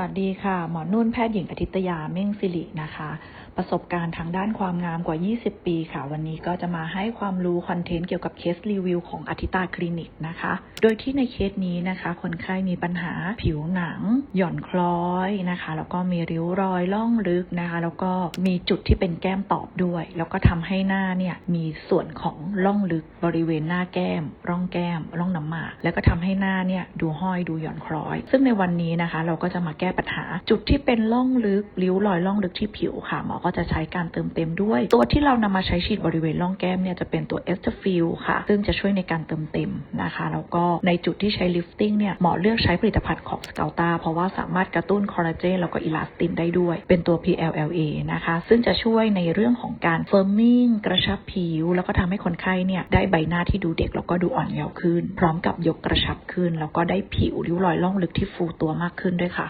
วัสดีค่ะ หมอนุ่นแพทย์หญิงอาทิตยาเม่งสิรินะคะ ประสบการณ์ทางด้านความงามกว่า 20 ปีค่ะ วันนี้ก็จะมาให้ความรู้คอนเทนต์เกี่ยวกับเคสรีวิวของอาทิตาคลินิกนะคะ โดยที่ในเคสนี้นะคะ คนไข้มีปัญหาผิวหนัง หย่อนคล้อยนะคะ แล้วก็มีริ้วรอยล่องลึกนะคะ แล้วก็มีจุดที่เป็นแก้มตอบด้วย แล้วก็ทำให้หน้าเนี่ยมีส่วนของล่องลึกบริเวณหน้าแก้ม ร่องแก้ม ร่องน้ำหมาก แล้วก็ทำให้หน้าเนี่ยดูห้อยดูหย่อนคล้อย ซึ่งในวันนี้นะคะ เราก็จะมาแก้ปัญหา จุดที่เป็นล่องลึกริ้วรอยล่องลึกที่ผิวค่ะหมอก็จะใช้การเติมเต็มด้วย ตัวที่เรานำมาใช้ฉีดบริเวณร่องแก้มเนี่ยจะเป็นตัวเอสเตอร์ฟิลค่ะ ซึ่งจะช่วยในการเติมเต็มนะคะ แล้วก็ในจุดที่ใช้ลิฟติ้งเนี่ยหมอเลือกใช้ผลิตภัณฑ์ของสเกลตาเพราะว่าสามารถกระตุ้นคอลลาเจนแล้วก็อิลาสตินได้ด้วย เป็นตัว PLLA นะคะ ซึ่งจะช่วยในเรื่องของการเฟิร์มมิ่งกระชับผิว แล้วก็ทำให้คนไข้เนี่ยได้ใบหน้าที่ดูเด็กแล้วก็ดูอ่อนเยาว์ขึ้น พร้อมกับยกกระชับขึ้น แล้วก็ได้ผิวริ้วรอยล่องลึกที่ฟูตัวมากขึ้นด้วยค่ะ